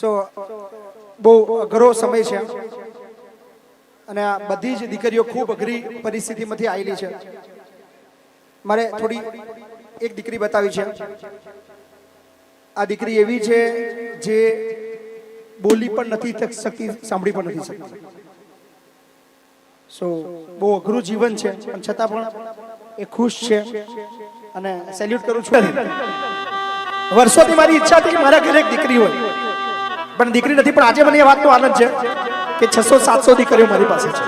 સો, બહુ અઘરો સમય છે. અને આ બધી જ દીકરીઓ ખૂબ અઘરી પરિસ્થિતિમાંથી આવેલી છે. મારે થોડી એક દીકરી બતાવી છે. આ દીકરી એવી છે જે બોલી પણ નથી શકતી સાંભળી પણ નથી શકતી સો, બહુ અઘરું જીવન છે, પણ છતાં પણ એ ખુશ છે. અને સેલ્યુટ કરું છું. વર્ષોથી મારી ઈચ્છા હતી કે મારા ઘરે એક દીકરી હોય. પણ દીકરી નથી, પણ આજે મને એ વાતનો આનંદ છે કે છસો સાતસો દીકરીઓ મારી પાસે છે.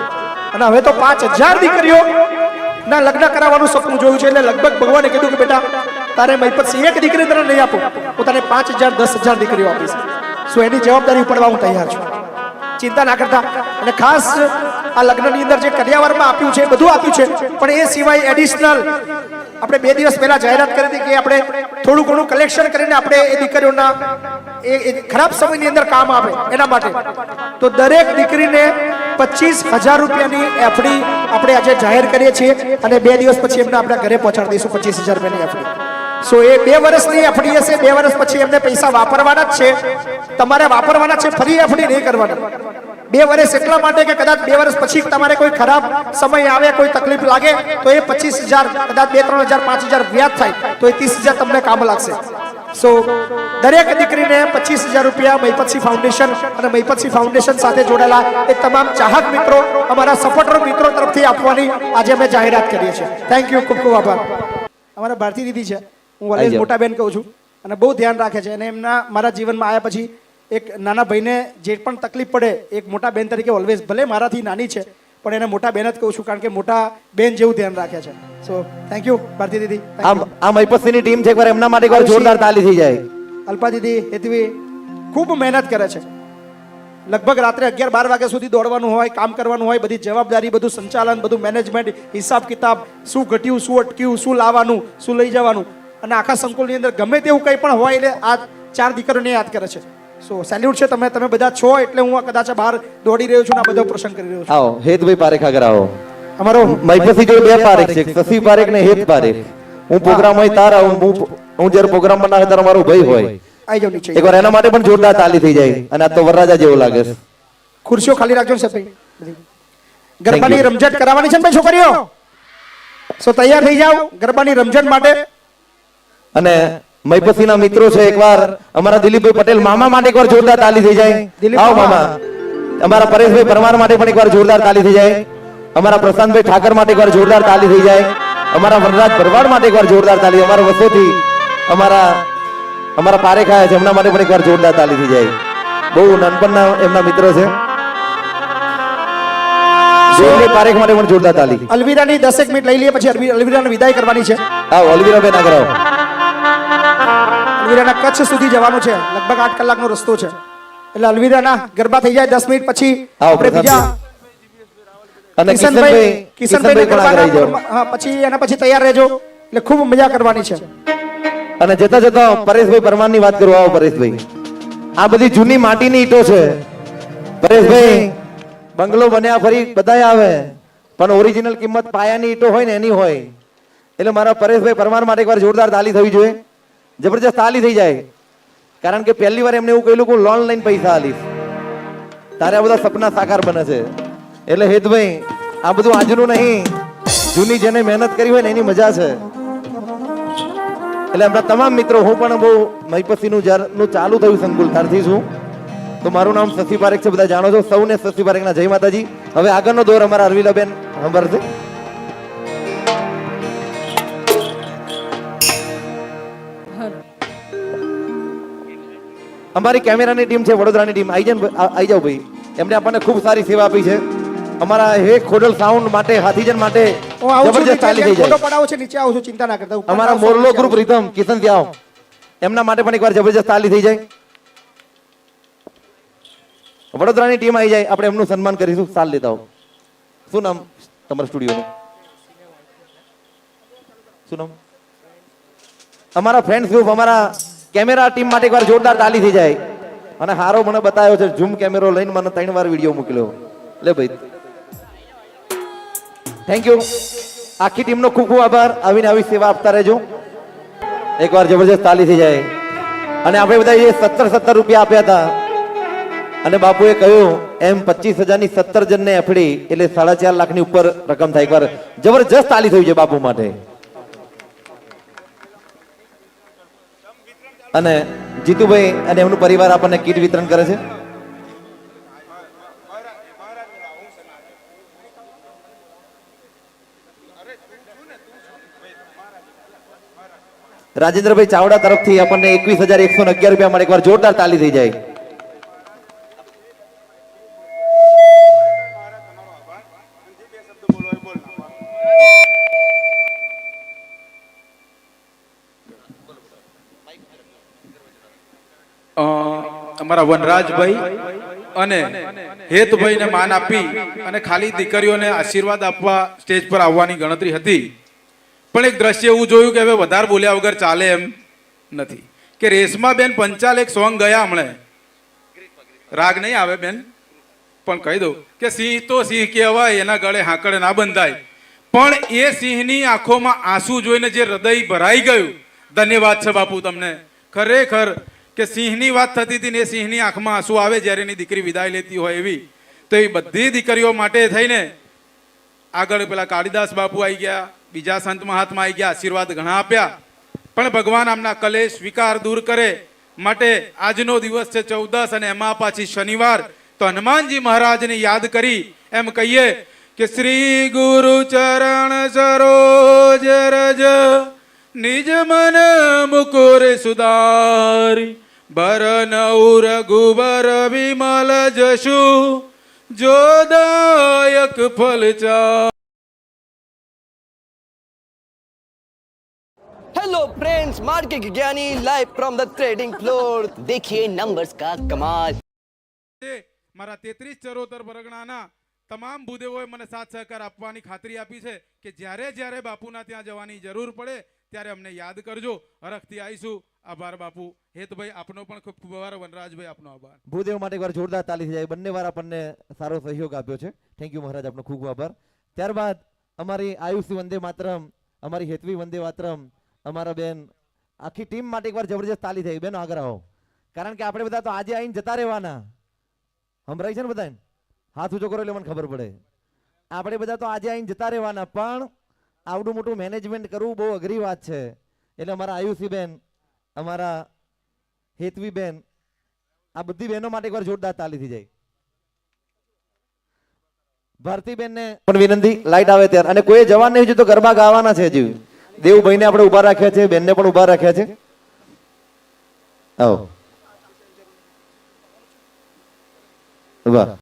અને હવે તો પાંચ હજાર દીકરીઓ ના લગ્ન કરાવવાનું સપનું જોયું છે, એટલે લગભગ ભગવાને કીધું કે બેટા, તારે મારી પાસે એક દીકરી તને નહીં આપું, હું તને પાંચ હજાર, દસ હજાર દીકરીઓ આપીશ. શું એની જવાબદારી ઉપાડવા હું તૈયાર છું. ચિંતા ના કરતા. અને ખાસ આ લગ્નની અંદર જે કરિયાવરમાં આપ્યું છે બધું આપ્યું છે, પણ એ સિવાય એડિશનલ આપણે બે દિવસ પહેલા જાહેરાત કરી હતી કે આપણે થોડું ઘણું કલેક્શન કરીને આપણે એ દીકરીઓના એ ખરાબ સમયની અંદર કામ આવે એના માટે. તો દરેક દીકરીને પચીસ હજાર રૂપિયાની એફડી આપણે આજે જાહેર કરીએ છીએ અને બે દિવસ પછી એમને આપણા ઘરે પહોંચાડી દઈશું પચીસ હજાર રૂપિયાની એફડી. સો એ બે વર્ષની એફડી હશે, બે વર્ષ પછી એમને પૈસા વાપરવાના જ છે. તમારે વાપરવાના છે, ફરી એફડી નહીં કરવાના. બે વર્ષ એટલા માટે કે કદાચ બે વર્ષ પછી તમારે કોઈ ખરાબ સમય આવે, કોઈ તકલીફ લાગે, તો એ પચીસ હજાર, કદાચ બે, ત્રણ હજાર, પાંચ હજાર વ્યાજ થાય, તો એ ત્રીસ હજાર તમને કામ લાગશે. સો દરેક દીકરીને પચીસ હજાર રૂપિયા મહિપતસિંહ ફાઉન્ડેશન અને મહિપતસિંહ ફાઉન્ડેશન સાથે જોડાયેલા એ તમામ ચાહક મિત્રો અમારા સપોર્ટર મિત્રો તરફથી આપવાની આજે અમે જાહેરાત કરીએ છીએ. થેન્ક યુ ખૂબ ખૂબ આભાર. અમારા ભારતી દીદી છે. હું વલેજ ઓલવેઝ મોટા બેન કહું છું. અને બહુ ધ્યાન રાખે છે. અને એમના મારા જીવનમાં આવ્યા પછી એક નાના ભાઈને જે પણ તકલીફ પડે એક મોટા બેન તરીકે ઓલવેઝ ભલે મારાથી નાની છે પણ એને મોટા બેન જ કહું છું કારણ કે મોટા બેન જેવું ધ્યાન રાખે છે. સો થેન્ક યુ ભારતી દીદી. Thank આમ ની ટીમ છે એકવાર એમના માટે એકવાર જોરદાર તાલી થઈ જાય. અલ્પા દીદી હેતવી ખૂબ મહેનત કરે છે. લગભગ રાત્રે અગિયાર બાર વાગ્યા સુધી દોડવાનું હોય કામ કરવાનું હોય બધી જવાબદારી બધું સંચાલન બધું મેનેજમેન્ટ હિસાબ કિતાબ શું ઘટ્યું શું અટક્યું શું લાવવાનું શું લઈ જવાનું. અને આખા સંકુલની અંદર ગમે તેવું કંઈ પણ હોય એટલે આ ચાર દીકરીઓને યાદ કરે છે. સો સેલ્યુટ છે તમે તમે બધા છો એટલે હું કદાચ બહાર દોડી રહ્યો છું ને આ બધો પ્રસંગ કરી રહ્યો છું. આવો હેતભાઈ પારેખ આગળ આવો. અમારો મહિપતસિંહ જોડે બે પારેખ છે શશી પારેખ ને હેત પારેખ. હું પ્રોગ્રામ હોય તારા હું હું જ્યારે પ્રોગ્રામમાં ના હોય ત્યારે મારો ભાઈ હોય. આવી જાવ નીચે. એકવાર એના માટે પણ જોરદાર તાલી થઈ જાય. અને આ તો વરરાજા જેવું લાગે છે. ખુરશીઓ ખાલી રાખજો ને સાહેબ ગરબાની રમઝટ કરાવવાની છે ને છોકરીઓ? સો તૈયાર થઈ જાઓ ગરબાની રમઝટ માટે. અને મહિપતસિંહના મિત્રો છે એકવાર. અમારા દિલીપભાઈ પટેલ મામા માટે એકવાર જોરદાર તાલી થઈ જાય. દિલીપ આવો મામા. અમારા પરેશભાઈ પરમાર માટે પણ એકવાર જોરદાર તાલી થઈ જાય. અમારા પ્રશાંતભાઈ ઠાકર માટે એકવાર જોરદાર તાલી થઈ જાય. અમારા વરરાજ ભરવાડ માટે એકવાર જોરદાર તાલી. અમારા વસોથી અમારા અમારા પારેખ આયા છે એમના માટે પણ એકવાર જોરદાર તાલી થઈ જાય. બહુ નાનપણના એમના મિત્રો છે. જોરદાર પારેખ માટે પણ જોરદાર તાલી. અલવીરાની દસેક મિનિટ લઈ લઈએ પછી અલવી- અલવીરાને વિદાય કરવાની છે. આવો અલવીરાબેન આગળ આવો. અલવીરાના કચ્છ સુધી જવાનું છે. લગભગ આઠ કલાકનો રસ્તો છે. એટલે અલવિરાના ગરબા થઈ જાય દસ મિનિટ પછી આપણે બીજા અને કિશનભાઈ કિશનભાઈ કિશનભાઈ કિશનભાઈ પણ આગળ આવી જાઓ ગરબાના પછી એના પછી તૈયાર રહેજો. એટલે ખૂબ મજા કરવાની છે. અને જતા જતા પરેશભાઈ પરમારની વાત કરવા આવો પરેશભાઈ. આ બધી જૂની માટીની ઈટો છે. પરેશભાઈ બંગલો બન્યા ફરી બધા આવે. પણ ઓરિજિનલ કિંમત પાયાની ઈટો હોય ને એની હોય. એટલે મારા પરેશભાઈ પરમાર માટે એકવાર જોરદાર તાલી થવી જોઈએ. જબરજસ્ત આલી થઈ જાય. કારણ કે પહેલી વાર એમને એવું કહેલું કે લોન લઈને પૈસા આલીશ. તારે આ બધા સપના સાકાર બને છે. એટલે હેતભાઈ, આ બધું આજનું નહીં. જૂની જેને મહેનત કરી હોય ને એની મજા છે. એટલે આપણા તમામ મિત્રો, હું પણ બહુ મહીપસીનું જ્યારનું ચાલુ થયું સંકુલ, ત્યારથી છું તો મારું નામ શશી પારેખ છે, બધા જાણો છો. સૌને શશી પારેખના જય માતાજી. હવે આગળનો દોર અમારા અરવિલાબેન સાંભળશે અમારી કેમેરાની ટીમ છે વડોદરાની ટીમ. આવી જાય આવી જાઓ ભાઈ. એમને આપણને ખૂબ સારી સેવા આપી છે. અમારા હે ખોડલ સાઉન્ડ માટે હાથીજન માટે હું જબરજસ્ત તાલી થઈ જાય. ફોટો છે નીચે આવું છું ચિંતા ના કરતા. અમારા મોરલો ગ્રુપ આવશો. કિશન ત્યાં એમના માટે પણ એકવાર જબરજસ્ત તાલી થઈ જાય. વડોદરાની ટીમ આવી જાય આપણે એમનું સન્માન કરીશું. સાલ લેતા હો શું નામ તમારા સ્ટુડિયોનું? શું નામ? અમારા ફ્રેન્ડ્સ ગ્રુપ અમારા કેમેરા ટીમ માટે એકવાર જોરદાર તાલી થઈ જાય. અને હારો મને બતાવ્યો છે, ઝૂમ કેમેરો લઈને મને ત્રણ વાર વીડિયો મોકલ્યો. લે ભાઈ. થેન્ક યુ આખી ટીમનો ખૂબ ખૂબ આભાર. આવીને આવી સેવા આપતા રહેજો. એકવાર જબરજસ્ત તાલી થઈ જાય. અને આપણે બધા એ સત્તર સત્તર રૂપિયા આપ્યા હતા. અને બાપુએ કહ્યું, એમ પચીસ હજારની સત્તર જણને એફડી, એટલે સાડા ચાર લાખની ઉપર રકમ થાય. એકવાર જબરજસ્ત તાલી થઈ છે બાપુ માટે. અને જીતુભાઈ અને એમનું પરિવાર આપણને કીટ વિતરણ કરે છે? રાજેન્દ્રભાઈ ચાવડા તરફથી આપણને એકવીસ હજાર એકસો અગિયાર રૂપિયા મળે. એકવાર જોરદાર તાલી થઈ જાય. અમારા વનરાજભાઈ અને હેતભાઈને માન આપી અને ખાલી દીકરીઓને આશીર્વાદ આપવા સ્ટેજ પર આવવાની ગણતરી હતી. પણ એક દ્રશ્ય એવું જોયું કે હવે વધારે બોલ્યા વગર ચાલે એમ નથી. કે રેશમાબેન પંચાલ એક સોંગ ગયા હમણે. રાગ નહીં આવે બેન. પણ કહી દઉં કે સિંહ તો સિંહ કહેવાય, એના ગળે હાંકડે ના બંધાય. પણ એ સિંહની આંખોમાં આંસુ જોઈને જે હૃદય ભરાઈ ગયું, ધન્યવાદ છે બાપુ તમને. ખરેખર કે સિંહની વાત થતી હતી ને એ સિંહની આંખમાં આંસુ આવે જ્યારે એની દીકરી વિદાય લેતી હોય એવી. તો એ બધી દીકરીઓ માટે થઈને આગળ પેલા કાળીદાસ બાપુ આવી ગયા, બીજા સંત મહાત્મા આવી ગયા, આશીર્વાદ ઘણા આપ્યા. પણ ભગવાન આમના કલેશ વિકાર દૂર કરે માટે આજનો દિવસ છે ચૌદસ અને એમાં પાછી શનિવાર. તો હનુમાનજી મહારાજને યાદ કરી એમ કહીએ કે શ્રી ગુરુ ચરણ સરોજ રજ, નિજ મન મુકુર સુધારી. ભર નૌર ગુબર વિમલ જશુ જોદાયક ફલ ચા hello friends market Gyani live from the trading floor देखिए नंबर्स का कमाल છે મારા તેત્રીસ ચરોતર પરગણાના તમામ ભૂદેવોએ મને સાથ સહકાર આપવાની ખાતરી આપી છે કે જ્યારે જ્યારે બાપુના ત્યાં જવાની જરૂર પડે ત્યારે અમને યાદ કરજો. હરખથી આવીશું. આભાર બાપુ. હેતભાઈ, આપનો પણ ખૂબ ખૂબ આભાર. વનરાજભાઈ, આપનો આભાર. ભૂદેવ માટે એકવાર જોરદાર તાલી થઈ જાય. બંને વાર આપણને સારો સહયોગ આપ્યો છે. થેન્ક યુ મહારાજ. આપનો ખૂબ આભાર. ત્યારબાદ અમારી આયુષી વંદે માતરમ, અમારી હેતવી વંદે માતરમ, અમારા બેન, આખી ટીમ માટે એકવાર જબરજસ્ત તાલી થઈ. બેન આગળ કારણ કે આપણે બધા તો આજે આવીને જતા રહેવાના. સંભળાય છે ને બધા હાથ ઊંચો કરો એટલે મને ખબર પડે. આપણે બધા તો આજે આવીને જતા રહેવાના, પણ આવડું મોટું મેનેજમેન્ટ કરવું બહુ અઘરી વાત છે. એટલે અમારા આયુષીબેન, અમારા હેતવી બેન આ બધી બહેનો માટે એકવાર જોરદાર તાલી થઈ જાય. ભારતીબેનને પણ વિનંતી લાઈટ આવે ત્યારે. અને કોઈ જવાન નહીં હજુ તો ગરબા ગાવાના છે હજી. દેવભાઈને આપણે ઊભા રાખ્યા છે, બેનને પણ ઊભા રાખ્યા છે. આવો. ઊભા